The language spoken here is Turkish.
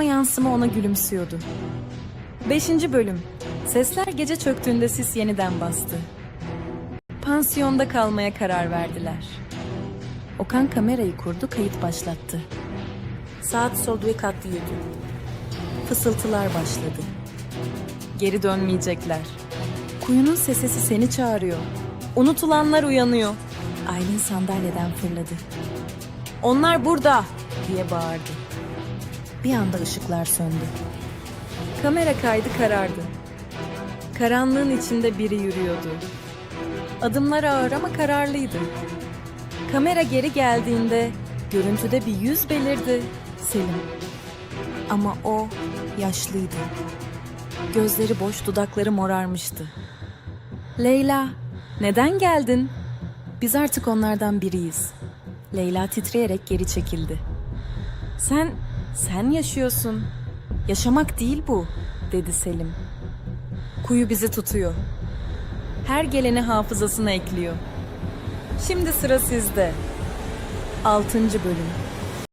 Ama yansıma ona gülümsüyordu. Beşinci bölüm. Sesler gece çöktüğünde sis yeniden bastı. Pansiyonda kalmaya karar verdiler. Okan kamerayı kurdu, kayıt başlattı. Saat Sodwe katlı yedi. Fısıltılar başladı. Geri dönmeyecekler. Kuyunun sesesi seni çağırıyor. Unutulanlar uyanıyor. Aylin sandalyeden fırladı. Onlar burada diye bağırdı. Bir anda ışıklar söndü. Kamera kaydı karardı. Karanlığın içinde biri yürüyordu. Adımlar ağır ama kararlıydı. Kamera geri geldiğinde görüntüde bir yüz belirdi. Selim. Ama o yaşlıydı. Gözleri boş, dudakları morarmıştı. Leyla, neden geldin? Biz artık onlardan biriyiz. Leyla titreyerek geri çekildi. Sen, sen yaşıyorsun. Yaşamak değil bu, dedi Selim. Kuyu bizi tutuyor. Her geleni hafızasına ekliyor. Şimdi sıra sizde. Altıncı bölüm.